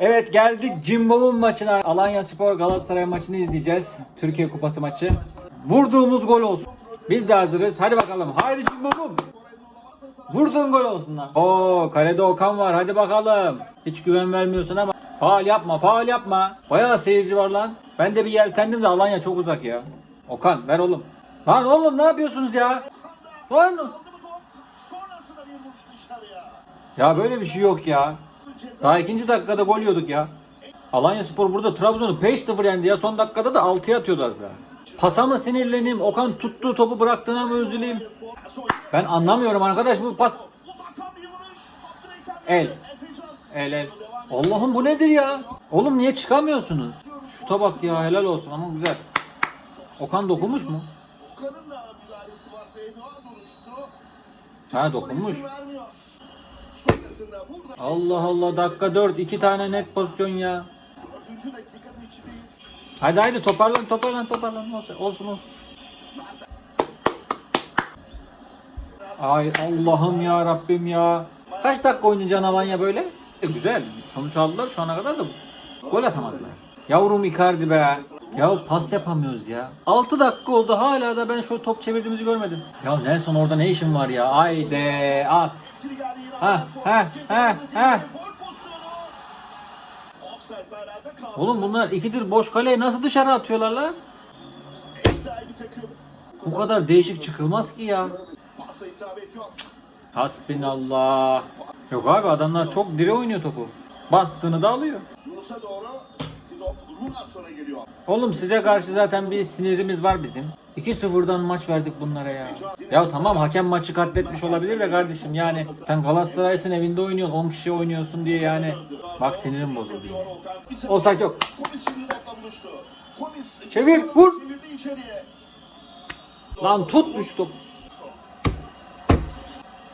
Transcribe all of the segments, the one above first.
Evet geldik Cimbom'un maçına. Alanya Spor Galatasaray maçını izleyeceğiz. Türkiye Kupası maçı. Vurduğumuz gol olsun. Biz de hazırız. Hadi bakalım. Haydi Cimbom'um. Vurduğun gol olsun lan. Oo kalede Okan var. Hadi bakalım. Hiç güven vermiyorsun ama. Faal yapma, faal yapma. Bayağı seyirci var lan. Ben de bir yeltendim de Alanya çok uzak ya. Okan ver oğlum. Lan oğlum ne yapıyorsunuz ya? Lan. Ya böyle bir şey yok ya. Daha ikinci dakikada gol yiyorduk ya. Alanya Spor burada Trabzon'u 5-0 yendi ya. Son dakikada da 6'ya atıyordu az daha. Pasa mı sinirleneyim? Okan tuttuğu topu bıraktığına mı üzüleyim? Ben anlamıyorum arkadaş bu pas. El. El el. Allah'ım bu nedir ya? Oğlum niye çıkamıyorsunuz? Şuta bak ya helal olsun ama güzel. Okan dokunmuş mu? Okan'ın da müdahalesi var. Zeynoğa duruştu. Ha dokunmuş. Gol izin vermiyor. Sonrasında burada Allah Allah dakika 4 iki tane net pozisyon ya. Hadi hadi toparlan toparlan toparlan olsun olsun. olsun. Ay Allah'ım ya Rabbim ya. Kaç dakika oynayacaksın Alanya böyle? E, güzel. Sonuç aldılar şu ana kadar da gol atamadılar. Yavrum Icardi be. Ya pas yapamıyoruz ya. 6 dakika oldu hala da ben şu top çevirdiğimizi görmedim. Ya Nelson orada ne işin var ya? Haydi al. Oğlum bunlar ikidir boş kaleyi nasıl dışarı atıyorlar lan? Bu kadar değişik çıkılmaz ki ya. Hasbinallah. Yok abi adamlar çok dire oynuyor topu. Bastığını da alıyor. Yunus'a doğru. Runar sonra geliyor. Oğlum size karşı zaten bir sinirimiz var bizim. 2-0'dan maç verdik bunlara ya. Ya tamam hakem maçı katletmiş olabilir de kardeşim yani sen Galatasaray'sın evinde oynuyorsun 10 kişi oynuyorsun diye yani. Bak sinirim bozuldu. Olsak yok. Çevir, vur. Lan tutmuş.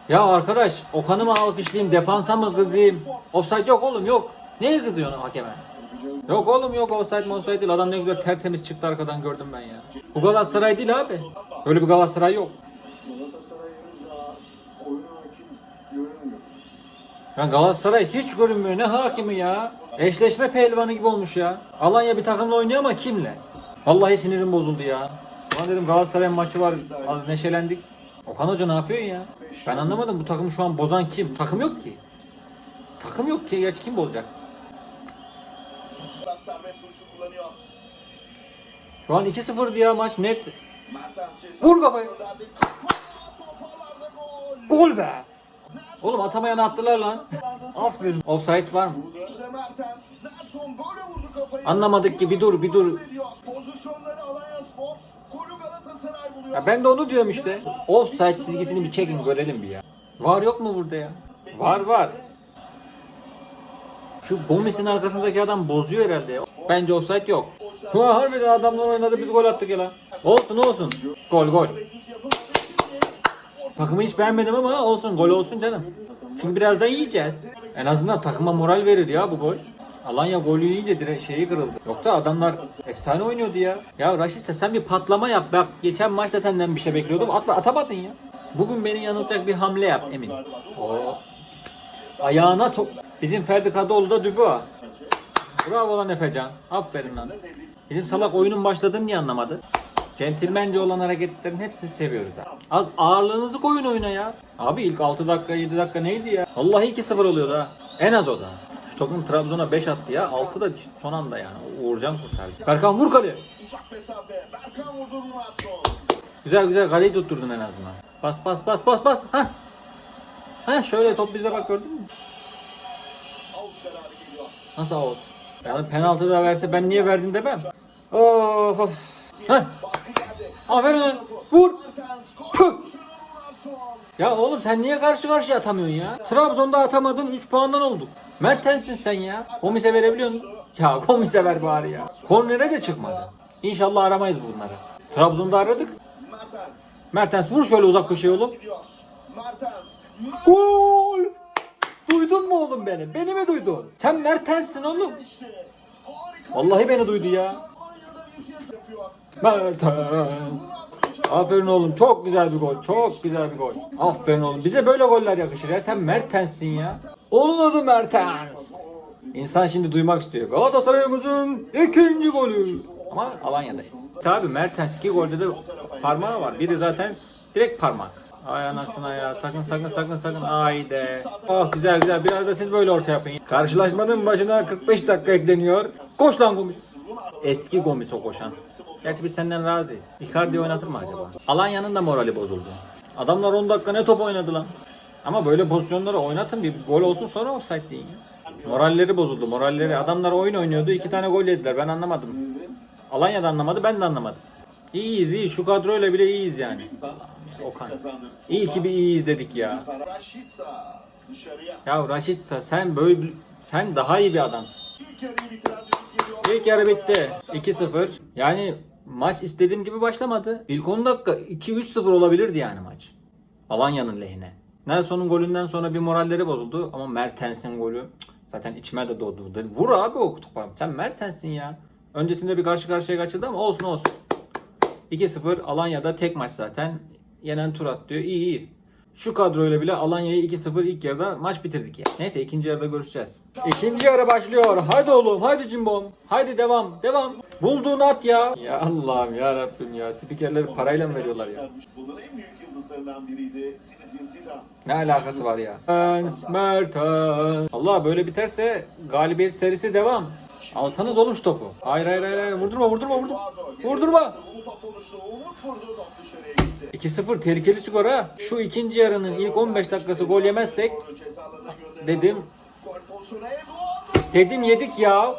Ya arkadaş Okan'ı mı alkışlayayım defansa mı kızayım? Offside yok oğlum yok. Neye kızıyorsun hakeme? Yok oğlum yok offside mi offside değil. Adam ne güzel tertemiz çıktı arkadan gördüm ben ya. Bu Galatasaray değil abi. Böyle bir Galatasaray yok. Ya Galatasaray hiç görünmüyor. Ne hakimi ya. Eşleşme pehlivanı gibi olmuş ya. Alanya bir takımla oynuyor ama kimle? Vallahi sinirim bozuldu ya. Ulan dedim Galatasaray maçı var. Az neşelendik. Okan Hoca ne yapıyor ya? Ben anlamadım bu takımı şu an bozan kim? Takım yok ki. Takım yok ki. Gerçi kim bozacak? Serbest vuruşu kullanıyor. Şu an 2-0 diye maç net. Vur kafayı. Gol. Be. Oğlum atamayanı attılar lan. Aferin. Offside var mı? Anlamadık ki, bir dur, bir dur. Ya ben de onu diyorum işte. Offside çizgisini bir çekin görelim bir ya. Var yok mu burada ya? Var var. Şu Gomis'in arkasındaki adam bozuyor herhalde. Bence offside yok. Ha harbiden adamlar oynadı biz gol attık ya lan. Olsun olsun. Gol gol. Takımı hiç beğenmedim ama olsun gol olsun canım. Çünkü birazdan yiyeceğiz. En azından takıma moral verir ya bu gol. Alanya golü yiyince direkt şeyi kırıldı. Yoksa adamlar efsane oynuyordu ya. Ya Raşit sen bir patlama yap. Bak geçen maçta senden bir şey bekliyordum. Atma, atamadın ya. Bugün beni yanıltacak bir hamle yap Emin. Oo. Ayağına çok... Bizim Ferdi Kadıoğlu da Dubois. Bravo lan Efecan. Aferin lan. Bizim salak oyunun başladığını niye anlamadı? Centilmence olan hareketlerin hepsini seviyoruz abi. Az ağırlığınızı koyun oyuna ya. Abi ilk 6 dakika 7 dakika neydi ya? Vallahi 2-0 oluyordu ha. En az o da. Şu takım Trabzon'a 5 attı ya. 6 da son anda yani. Uğurcan kurtardı. Berkan vur kaleye. Uzak mesafe. Berkan vurdu Runarsson. Güzel güzel kaleyi tutturdun en azından. Bas bas bas bas bas. Hah. Hah şöyle top bize bak gördün mü? Nasıl out? Yani penaltı da verse ben niye verdin demem. Of of. Geldi. Aferin lan. Vur. Runarsson. Ya oğlum sen niye karşı karşıya atamıyorsun ya? Trabzon'da atamadın 3 puandan olduk. Mertens'in sen ya. Komise verebiliyor musun? Ya komise ver bari ya. Kornere de çıkmadı. İnşallah aramayız bunları. Trabzon'da aradık. Mertens. Mertens vur şöyle uzak köşeye oğlum. Gol! Duydun mu oğlum beni? Beni mi duydun? Sen Mertens'sin oğlum. Vallahi beni duydu ya. Mertens. Aferin oğlum çok güzel bir gol. Çok güzel bir gol. Aferin oğlum. Bize böyle goller yakışır ya. Sen Mertens'sin ya. Onun adı Mertens. İnsan şimdi duymak istiyor. Galatasaray'ımızın ikinci golü. Ama Alanya'dayız. Tabi Mertens iki golde de parmağı var. Biri zaten direkt parmak. Ay anasına ya sakın sakın sakın sakın haydi. Oh güzel güzel biraz da siz böyle orta yapın. Karşılaşmanın başına 45 dakika ekleniyor. Koş lan Gomis. Eski Gomis o koşan. Gerçi biz senden razıyız. Icardi oynatır mı acaba? Alanya'nın da morali bozuldu. Adamlar 10 dakika ne top oynadı lan. Ama böyle pozisyonları oynatın bir gol olsun sonra offside deyin. Moralleri bozuldu moralleri. Adamlar oyun oynuyordu iki tane gol yediler ben anlamadım. Alanya da anlamadı ben de anlamadım. İyiyiz iyi şu kadroyla bile iyiyiz yani. Okan. İyi ki bir iyiyiz dedik ya. Ya Raşitsa sen böyle sen daha iyi bir adamsın. İlk yarı bitti. 2-0. Yani maç istediğim gibi başlamadı. İlk 10 dakika 2-3-0 olabilirdi yani maç. Alanya'nın lehine. Nelson'un golünden sonra bir moralleri bozuldu ama Mertens'in golü zaten içime de doğdu. Dedi, Vur abi o topa. Sen Mertens'in ya. Öncesinde bir karşı karşıya kaçırdı ama olsun olsun. 2-0 Alanya'da tek maç zaten. Yenen tur at diyor. İyi iyi. Şu kadroyla bile Alanya'yı 2-0 ilk yarıda maç bitirdik ya. Neyse ikinci yarıda görüşeceğiz. İkinci yarı başlıyor. Haydi oğlum, haydi cimbom. Haydi devam, devam. Bulduğunu at ya. Ya Allah'ım ya Rabbim ya. Spikerleri parayla mı veriyorlar ya? Ne alakası var ya? Mertens. Allah böyle biterse galibiyet serisi devam. Alsanız oğlum şu topu. Hayır hayır hayır. hayır. Vurdurma vurdurma vurdurma. Vurdurma. Umut top oluştu. Umut vurdu top dışarıya gitti. 2-0 tehlikeli skor ha. Şu ikinci yarının ilk 15 dakikası gol yemezsek dedim Eduardo. dedim yedik ya.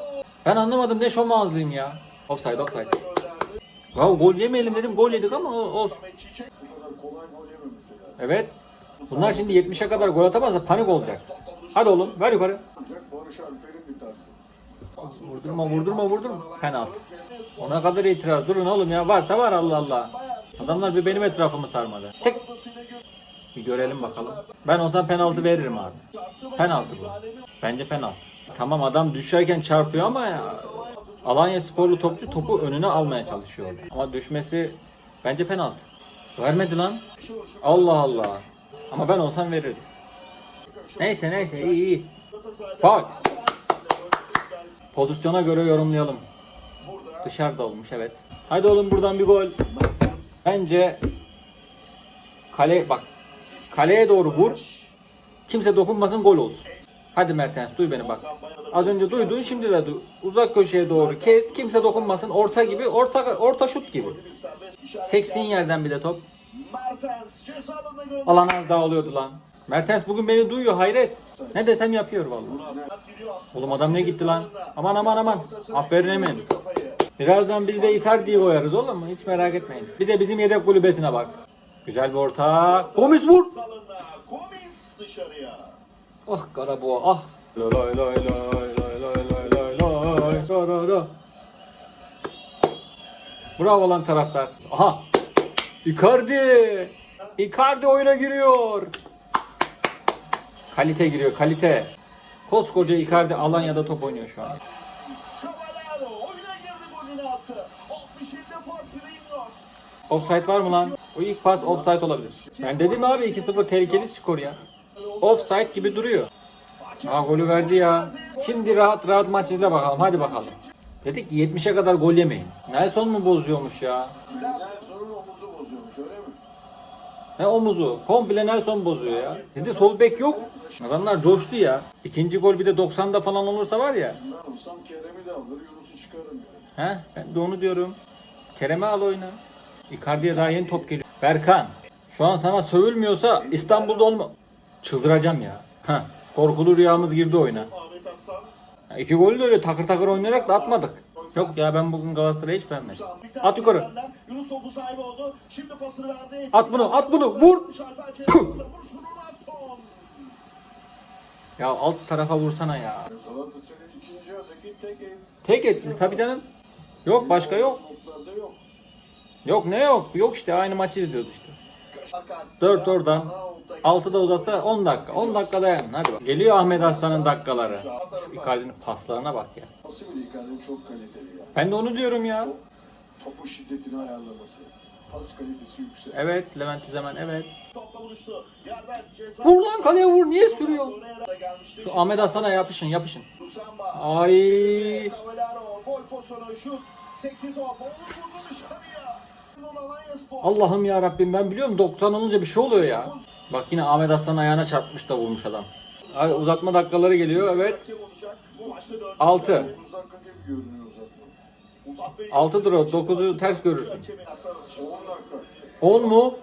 Ben anlamadım ne şomazlıyım ya. Offside offside. Ya gol yemeyelim dedim gol yedik ama olsun. Evet. Bunlar şimdi 70'e kadar gol atamazsa panik olacak. Hadi oğlum ver yukarı. Barış Alper'in bir tersi. Vurdurma vurdurma vurdurma. Penaltı. Ona kadar itiraz. Durun oğlum ya. Varsa var Allah Allah. Adamlar bir benim etrafımı sarmadı. Çık. Bir görelim bakalım. Ben olsam penaltı veririm abi. Penaltı bu. Bence penaltı. Tamam adam düşerken çarpıyor ama ya. Alanya sporlu topçu topu önüne almaya çalışıyor. Ama düşmesi bence penaltı. Vermedi lan. Allah Allah. Ama ben olsam verirdim. Neyse neyse iyi iyi. Faul. Pozisyona göre yorumlayalım. Dışarıda olmuş evet. Hadi oğlum buradan bir gol. Bence kale bak kaleye doğru vur. Kimse dokunmasın gol olsun. Hadi Mertens duy beni bak. Az önce duydun şimdi de duy. Uzak köşeye doğru kes. Kimse dokunmasın. Orta gibi. Orta orta şut gibi. Seksin yerden bir de top. Alan az daha oluyordu lan. Mertens bugün beni duyuyor hayret. Ne desem yapıyor vallahi. Oğlum adam ne gitti lan? Aman aman aman. Aferin Emin. Birazdan biz de Icardi'yi koyarız oğlum. Hiç merak etmeyin. Bir de bizim yedek kulübesine bak. Güzel bir orta. Gomis vur. Ah Karaboğa ah. Loy loy loy loy loy loy loy loy. Bravo lan taraftar. Aha. Icardi. Icardi oyuna giriyor. Kalite giriyor kalite. Koskoca Icardi Alanya'da top oynuyor şu an. Cavallero oyuna girdi golünü attı. 67 fark Greenwood. Offside var mı lan? O ilk pas offside olabilir. Ben dedim abi 2-0 tehlikeli skor ya. Offside gibi duruyor. Ha golü verdi ya. Şimdi rahat rahat maç izle bakalım. Hadi bakalım. Dedik ki 70'e kadar gol yemeyin. Nelson mu bozuyormuş ya? Nelson'un omuzu bozuyormuş öyle mi? Ne omuzu? Komple Nelson bozuyor ya. Dedi sol bek yok. Adamlar coştu ya. İkinci gol bir de 90'da falan olursa var ya. He? Ben de onu diyorum. Kerem'e al oyna. Icardi'ye daha yeni top geliyor. Berkan. Şu an sana sövülmüyorsa İstanbul'da olma... Çıldıracağım ya. Heh. Korkulu rüyamız girdi oyuna. Ya İki golü de öyle takır takır oynayarak da atmadık. Yok ya ben bugün Galatasaray'ı hiç beğenmedim. At yukarı. Yunus topu sahibi oldu. Şimdi pasını verdi. At bunu, at bunu, vur! Ya alt tarafa vursana ya. Galatasaray'ın ikinci yarıdaki tek etkili tabii canım. Yok başka yok. Yok ne yok? Yok işte aynı maçı izliyoruz işte. Karşısında 4 oradan. Arnaut'ta 6 da uzatsa 10 dakika. 10 dakika dayan. Hadi bak. Geliyor Ahmet Aslan'ın dakikaları. Şu Icardi'nin paslarına bak ya. Nasıl bir Icardi çok kaliteli ya. Ben de onu diyorum ya. Topu şiddetini ayarlaması. Pas kalitesi yüksek. Evet Levent Üzemen evet. Topla buluştu. Yerden ceza. Vur lan kaleye vur niye sürüyor? Şu Ahmet Hasan'a yapışın yapışın. Ay. Gol pozisyonu. Şut. Sekti top. Olur vurdu dışarıya. Allah'ım ya Rabbim ben biliyorum 90 olunca bir şey oluyor ya. Bak yine Ahmet Aslan ayağına çarpmış da vurmuş adam. Abi uzatma dakikaları geliyor evet. Hakem olacak. Bu maçta dördüncü. Altı. 9 dakika gibi görünüyor zaten. Uzatmayı Altıdır o, geçecek. dokuzu ters görürsün. Hakemin Hasan 10 dakika. 10 mu?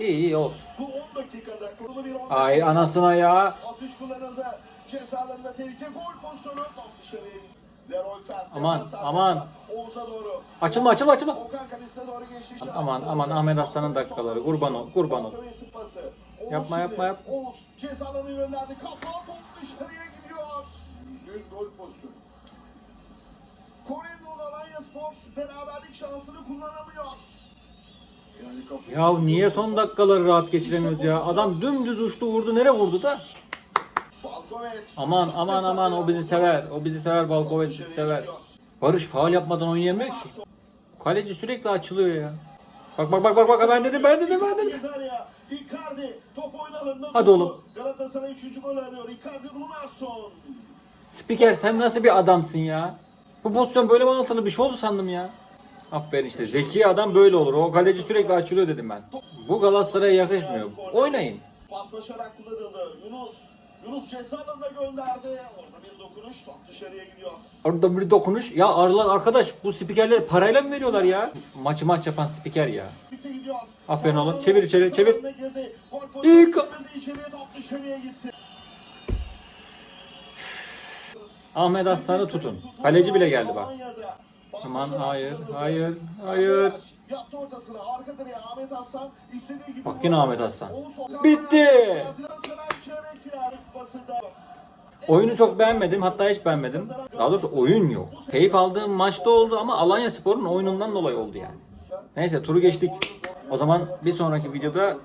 İyi iyi olsun. Bu 10 dakikada kurulu bir 10 Ay anasına ya. Atış kullanıldı. Cezalarında tehlike gol pozisyonu. Dışarıya gitti. Aman, aman. Açılma açılma açılma. Aman, aman, Ahmet Aslan'ın dakikaları. Kurban ol, kurban ol. Yapma, yapma, yap. Cezalarını gönderdi. Kafa top dışarıya gidiyor. Düz gol pozisyonu. Kore'nin Alanya Spor beraberlik şansını kullanamıyor. Yani. Ya niye son dakikaları rahat geçiremiyoruz ya? Adam dümdüz uçtu vurdu. Nereye vurdu da? Aman aman aman o bizi sever. O bizi sever. Balkovic bizi sever. Barış faal yapmadan oynayamıyor ki. Kaleci sürekli açılıyor ya. Bak bak bak bak bak ben dedim ben dedim ben dedim. Icardi top oynalığında Hadi oğlum. Galatasaray 3. gol arıyor. Icardi Runarsson. Spiker sen nasıl bir adamsın ya? Bu pozisyon böyle bana atıldı bir şey oldu sandım ya. Aferin işte zeki adam böyle olur. O kaleci sürekli açılıyor dedim ben. Bu Galatasaray'a yakışmıyor. Oynayın. Paslaşarak kullanıldı. Yunus. Yunus ceza alanına gönderdi. Orada bir dokunuş top dışarıya gidiyor. Orada bir dokunuş. Ya arla arkadaş bu spikerleri parayla mı veriyorlar ya? Maçı maç yapan spiker ya. Bitti gidiyor. Aferin oğlum. Çevir içeri, çevir. İçeriye top dışarıya gitti. Ahmet Aslan'ı tutun. Kaleci bile geldi bak. Aman hayır, hayır, hayır. Yaptı ortasına. Arka direğe Ahmet istediği gibi. Bak yine Ahmet Okan Bitti. Oyunu çok beğenmedim. Hatta hiç beğenmedim. Daha doğrusu oyun yok. Keyif aldığım maçta oldu ama Alanya Spor'un oyunundan dolayı oldu yani. Neyse turu geçtik. O zaman bir sonraki videoda